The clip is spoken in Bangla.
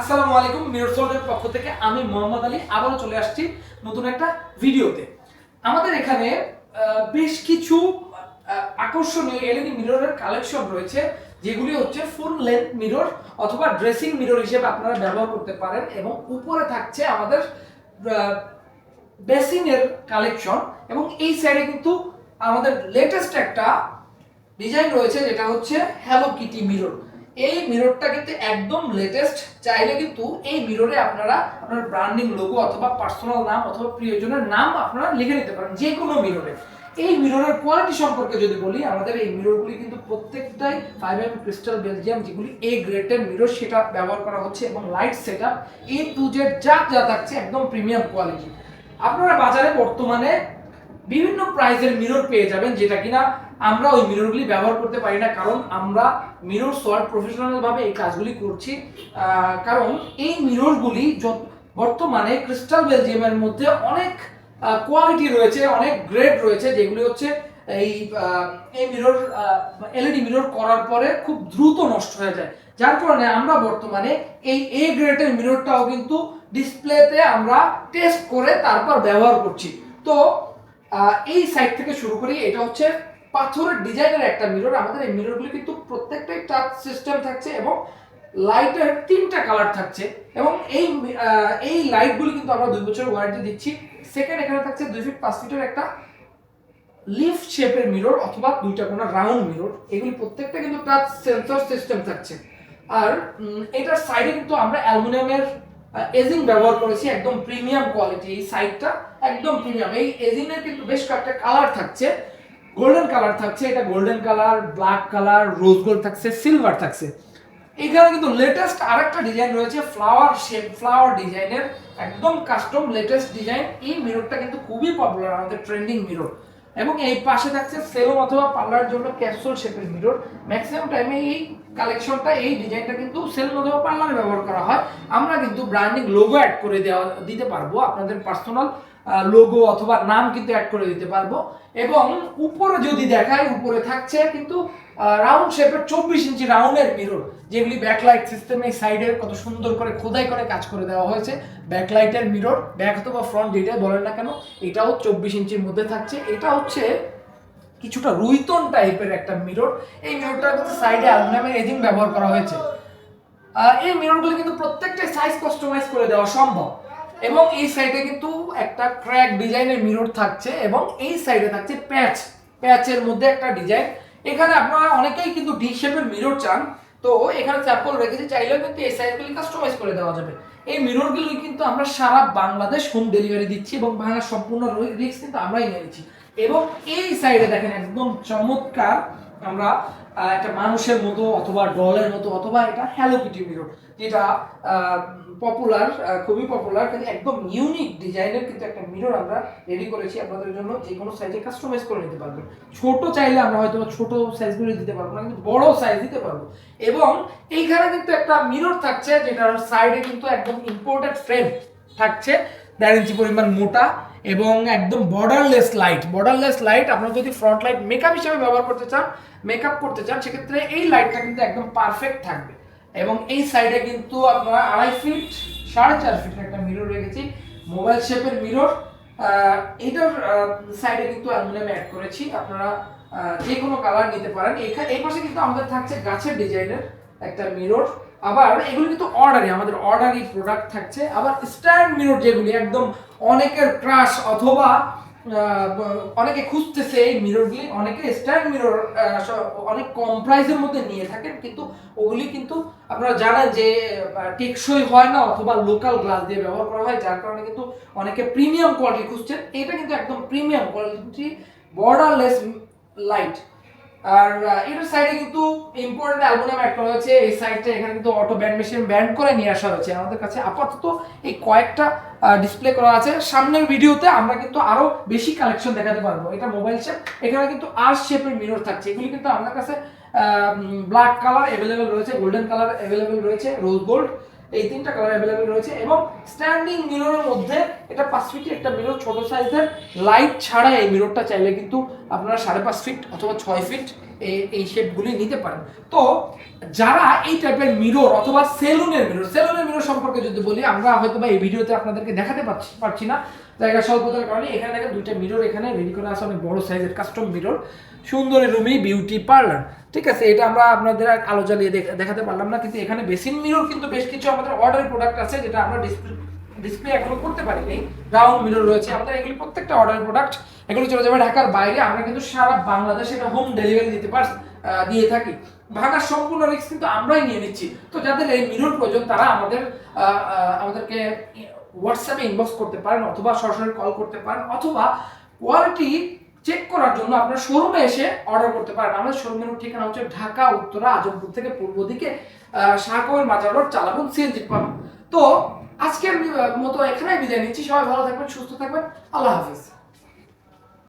আসসালামু আলাইকুম মিররসোলের পক্ষ থেকে আমি মোহাম্মদ আলী আবারও চলে আসছি নতুন একটা ভিডিওতে। আমাদের এখানে বেশ কিছু আকর্ষণীয় এলইডি মিররের কালেকশন রয়েছে, যেগুলি হচ্ছে ফুল লেন্থ মিরর অথবা ড্রেসিং মিরর হিসেবে আপনারা ব্যবহার করতে পারেন এবং উপরে থাকছে আমাদের বেসিনের কালেকশন এবং এই সাইডে কিন্তু আমাদের লেটেস্ট একটা ডিজাইন রয়েছে, যেটা হচ্ছে হ্যালো কিটি মিরর এই মিররটা কিন্তু একদম লেটেস্ট চাইলে কিন্তু এই মিররে আপনারা আপনার ব্র্যান্ডিং লোগো অথবা পার্সোনাল নাম অথবা প্রিয়জনের নাম আপনারা লিখে নিতে পারেন যে কোনো মিররে এই মিররের কোয়ালিটি সম্পর্কে যদি বলি, আমাদের এই মিররগুলি কিন্তু প্রত্যেকটাই ফাইভ এম ক্রিস্টাল বেলজিয়াম যেগুলি এ গ্রেটের মিরর সেটা ব্যবহার করা হচ্ছে এবং light set up A to Z যা যা থাকছে একদম প্রিমিয়াম কোয়ালিটি আপনারা বাজারে বর্তমানে বিভিন্ন প্রাইজের মিরর পেয়ে যাবেন, যেটা কিনা আমরা ওই মিররগুলি ব্যবহার করতে পারি না, কারণ আমরা মিরর সল্ট প্রফেশনাল ভাবে এই কাজগুলি করছি। কারণ এই মিররগুলি বর্তমানে ক্রিস্টাল বেলজিয়ামের মধ্যে অনেক কোয়ালিটি রয়েছে, অনেক গ্রেড রয়েছে, যেগুলি হচ্ছে এই এই মিরর এলইডি মিরর করার পরে খুব দ্রুত নষ্ট হয়ে যায়। যার কারণে আমরা বর্তমানে এই এ গ্রেডের মিররটাও কিন্তু ডিসপ্লেতে আমরা টেস্ট করে তারপর ব্যবহার করছি। তো এই সাইড থেকে শুরু করি, এটা হচ্ছে পাথরের ডিজাইনের একটা মিরর আমাদের এই মিররগুলি কিন্তু প্রত্যেকটাই টাচ সিস্টেম থাকছে এবং লাইটের তিনটা কালার থাকছে এবং এই এই লাইটগুলি কিন্তু আমরা দুই বছর ওয়ারেন্টি দিচ্ছি। সেকেন্ড এখানে থাকছে দুই ফিট পাঁচ ফিটের একটা লিফ শেপের মিরর অথবা দুইটা কোনো রাউন্ড মিরর এগুলি প্রত্যেকটা কিন্তু টাচ সেন্সর সিস্টেম থাকছে। আর এটার সাইডে কিন্তু আমরা অ্যালুমিনিয়ামের এজিং ব্যবহার করেছি, একদম প্রিমিয়াম কোয়ালিটি এই সাইডটা একদম প্রিমিয়াম এই এজিংয়ের কিন্তু বেশ কয়েকটা কালার থাকছে। গোল্ডেন কালার থাকছে, এটা golden colour black colour rose gold থাকছে সিলভার থাকছে। এখানে কিন্তু লেটেস্ট আরেকটা ডিজাইন রয়েছে ফ্লাওয়ার শেপ ফ্লাওয়ার ডিজাইনের একদম কাস্টম লেটেস্ট ডিজাইন এই মিররটা কিন্তু খুবই পপুলার আমাদের ট্রেন্ডিং মিরর এবং এই পাশে থাকছে সেলুন অথবা পার্লার জন্য ক্যাপসুল শেপের মিরর ম্যাক্সিমাম টাইমে এই কালেকশনটা এই ডিজাইনটা কিন্তু সেলুন অথবা পার্লারে ব্যবহার করা হয়। আমরা কিন্তু ব্র্যান্ডিং লোগো অ্যাড করে দেওয়া, দিতে পারব আপনাদের পার্সোনাল লোগো অথবা নাম কিন্তু অ্যাড করে দিতে পারব। এবং উপরে যদি দেখায় উপরে থাকছে কিন্তু রাউন্ড শেপের চব্বিশ ইঞ্চি রাউন্ডের মিরর যেগুলি ব্যাকলাইট সিস্টেমে সাইডে কত সুন্দর করে খোদাই করে কাজ করে দেওয়া হয়েছে। ব্যাকলাইটের মিরর ব্যাক অথবা ফ্রন্ট যেটাই বলেন না কেন, এটাও চব্বিশ ইঞ্চির মধ্যে থাকছে। এটা হচ্ছে কিছুটা রুইতন টাইপের একটা মিরর এই মিররটার কিন্তু সাইডে অ্যালুমিনিয়ামের এজিং ব্যবহার করা হয়েছে। এই মিররগুলো কিন্তু প্রত্যেকটা সাইজ কাস্টমাইজ করে দেওয়া সম্ভব। এবং এই সাইডে কিন্তু একটা ক্র্যাক ডিজাইনের মিরর থাকছে এবং এই সাইডে থাকছে প্যাচ প্যাচের মধ্যে একটা ডিজাইন এখানে আপনারা অনেকেই কিন্তু ডি শেপের মিরর চান। তো এখানে স্যাম্পল রেখেছি, চাইলেও কিন্তু এই সাইজগুলি কাস্টমাইজ করে দেওয়া যাবে। এই মিররগুলি কিন্তু আমরা সারা বাংলাদেশ হোম ডেলিভারি দিচ্ছি এবং ভাঙার সম্পূর্ণ রিস্ক কিন্তু আমরাই নিয়েছি এবং এই সাইডে দেখেন একদম চমৎকার আমরা একটা মানুষের মতো অথবা ডলের মতো অথবা এটা হ্যালো কিটি মিরর যেটা পপুলার খুবই পপুলার কিন্তু একদম ইউনিক ডিজাইনের কিন্তু একটা মিরর আমরা রেডি করেছি আপনাদের জন্য, যে কোনো সাইজে কাস্টমাইজ করে নিতে পারবেন। ছোট চাইলে আমরা হয়তো ছোট সাইজগুলো দিতে পারব না, কিন্তু বড় সাইজ দিতে পারব। এবং এইখানে কিন্তু একটা মিরর থাকছে, যেটার সাইডে কিন্তু একদম ইম্পোর্টেড ফ্রেম থাকছে। দেড় ইঞ্চি পরিমাণ মোটা এবং একদম বর্ডারলেস লাইট বর্ডারলেস লাইট আপনারা যদি ফ্রন্ট লাইট মেকআপ হিসেবে ব্যবহার করতে চান মেকআপ করতে চান, সেক্ষেত্রে এই লাইটটা কিন্তু একদম পারফেক্ট থাকবে। এবং এই সাইডে কিন্তু আপনারা আড়াই ফিট সাড়ে চার ফিটের একটা মিরর রেখেছি মোবাইল শেপের মিরর এটার সাইডে কিন্তু অ্যালুমিনিয়াম অ্যাড করেছি। আপনারা যে কোনো কালার নিতে পারেন। এই পাশে কিন্তু আমাদের থাকছে গাছের ডিজাইনের একটা মিরর আবার এগুলো কিন্তু অর্ডারি আমাদের অর্ডারি প্রোডাক্ট থাকছে। আবার স্ট্যান্ড মিরর যেগুলি, একদম অনেকের ক্রাশ অথবা অনেকে খুঁজতেছে এই মিররগুলি অনেকে স্ট্যান্ড মিরর অনেক কম প্রাইসের মধ্যে নিয়ে থাকেন, কিন্তু ওগুলি কিন্তু আপনারা জানেন যে টেকসই হয় না অথবা লোকাল গ্লাস দিয়ে ব্যবহার করা হয়, যার কারণে কিন্তু অনেকে প্রিমিয়াম কোয়ালিটি খুঁজছেন। এটা কিন্তু একদম প্রিমিয়াম কোয়ালিটি বর্ডারলেস লাইট আর এটার সাইডে কিন্তু ইম্পর্টেন্ট অ্যালুমিনিয়াম অ্যাড করা হয়েছে। এই সাইডটা এখানে কিন্তু অটো ব্যান্ড মেশিন ব্যান্ড করে নিয়ে আসা হয়েছে। আমাদের কাছে আপাতত এই কয়েকটা ডিসপ্লে করা আছে। সামনের ভিডিওতে আমরা কিন্তু আরও বেশি কালেকশন দেখাতে পারব। এটা মোবাইল শেপ এখানে কিন্তু আর শেপের মিরর থাকছে। এগুলি কিন্তু আমাদের কাছে ব্ল্যাক কালার অ্যাভেলেবেল রয়েছে গোল্ডেন কালার অ্যাভেলেবেল রয়েছে রোজ গোল্ড এই তিনটা কালার অ্যাভেলেবেল রয়েছে এবং স্ট্যান্ডিং মিররের মধ্যে এটা পাঁচ ফিট একটা মিরর ছোট সাইজের লাইট ছাড়া এই মিররটা চাইলে কিন্তু আপনারা সাড়ে পাঁচ ফিট অথবা ছয় ফিট এই শেপগুলি নিতে পারেন। তো যারা এই টাইপের মিরর অথবা সেলুনের মিরর সেলুনের মিরর সম্পর্কে যদি বলি, আমরা হয়তো বা এই ভিডিওতে আপনাদেরকে দেখাতে পারছি পারছি না। জায়গা স্বল্পতার কারণে এখানে দুইটা মিরর এখানে রেডি করা আছে, অনেক বড় সাইজের কাস্টম মিরর সুন্দরী রুমি বিউটি পার্লার ঠিক আছে, এটা আমরা আপনাদের আর আলো জ্বালিয়ে দেখ- দেখাতে পারলাম না, কিন্তু এখানে বেসিন মিরর কিন্তু বেশ কিছু আমাদের অর্ডার প্রোডাক্ট আছে, যেটা আমরা ডিসপ্লে ডিসপ্লে এখনও করতে পারিনি। রাউন্ড মিরর রয়েছে, আমাদের এগুলি প্রত্যেকটা অর্ডার প্রোডাক্ট এগুলো চলে যাবে ঢাকার বাইরে, আমরা কিন্তু সারা বাংলাদেশে এটা হোম ডেলিভারি দিতে পার দিয়ে থাকি। ভাগার সম্পূর্ণ রিস্ক কিন্তু আমরাই নিয়ে নিচ্ছি। তো যাদের এই মিরর প্রয়োজন, তারা আমাদের আমাদেরকে হোয়াটসঅ্যাপে ইনবক্স করতে পারেন, অথবা সরাসরি কল করতে পারেন, অথবা কোয়ালিটি চেক করার জন্য আপনারা শোরুমে এসে অর্ডার করতে পারেন। আমাদের শোরুমের ঠিকানা হচ্ছে ঢাকা, উত্তরা, আজমপুর থেকে পূর্ব দিকে শাহকমের মাজার রোড চালাবুন সিএনজি পাম্প তো আজকের মতো এখানেই বিদায় নিচ্ছি। সবাই ভালো থাকবেন, সুস্থ থাকবেন। আল্লাহ হাফিজ।